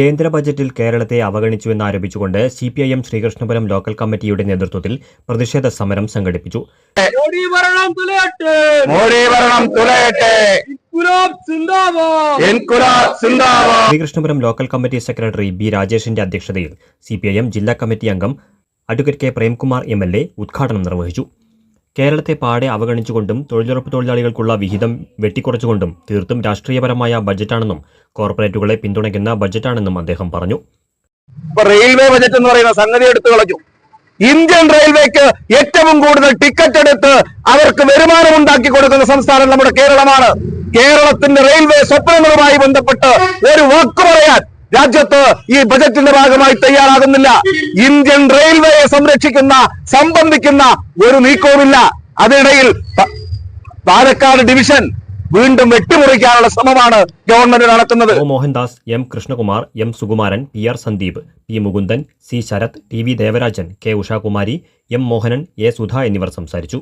കേന്ദ്ര ബജറ്റിൽ കേരളത്തെ അവഗണിച്ചുവെന്നാരോപിച്ചുകൊണ്ട് C P I M Sreekrishnapuram local കമ്മിറ്റിയുടെ നേതൃത്വത്തിൽ പ്രതിഷേധ സമരം സംഘടിപ്പിച്ചു. മോഡി ഭരണം തുലയട്ടെ. മോഡി ഭരണം തുലയട്ടെ. ഇൻകുലാബ് സിന്ദാബാദ്. ഇൻകുലാബ് സിന്ദാബാദ്. Sreekrishnapuram local committee secretary B രാജേഷിന്റെ അധ്യക്ഷതയിൽ സി പി ഐ എം ജില്ലാ കമ്മിറ്റി അംഗം advocate K Premkumar M L A ഉദ്ഘാടനം നിർവഹിച്ചു. കേരളത്തെ പാടെ അവഗണിച്ചുകൊണ്ടും തൊഴിലുറപ്പ് തൊഴിലാളികൾക്കുള്ള വിഹിതം വെട്ടിക്കുറച്ചുകൊണ്ടും തീർത്തും രാഷ്ട്രീയപരമായ ബജറ്റാണെന്നും കോർപ്പറേറ്റുകളെ പിന്തുണയ്ക്കുന്ന ബജറ്റാണെന്നും അദ്ദേഹം പറഞ്ഞു. റെയിൽവേ ബജറ്റ് എന്ന് പറയുന്ന സംഗതി എടുത്തു കളഞ്ഞു. ഇന്ത്യൻ റെയിൽവേക്ക് ഏറ്റവും കൂടുതൽ ടിക്കറ്റ് എടുത്ത് അവർക്ക് വരുമാനം ഉണ്ടാക്കി കൊടുക്കുന്ന സംസ്ഥാനം നമ്മുടെ കേരളമാണ്. കേരളത്തിന്റെ റെയിൽവേ സ്വപ്നങ്ങളുമായി ബന്ധപ്പെട്ട് ഒരു വാക്ക് പറയാൻ രാജ്യത്ത് ഈ ബജറ്റിന്റെ ഭാഗമായി തയ്യാറാകുന്നില്ല. ഇന്ത്യൻ റെയിൽവേയെ സംരക്ഷിക്കുന്ന സംബന്ധിക്കുന്ന ഒരു നീക്കവുമില്ല. അതിനിടയിൽ പാലക്കാട് ഡിവിഷൻ വീണ്ടും വെട്ടിമുറിക്കാനുള്ള ശ്രമമാണ് ഗവൺമെന്റ് നടത്തുന്നത്. Mohandas M Krishnakumar M Sukumaran P R Sandeep P Mukundan C Sarath T V Devarajan K Ushakumari M Mohanan A Sudha എന്നിവർ സംസാരിച്ചു.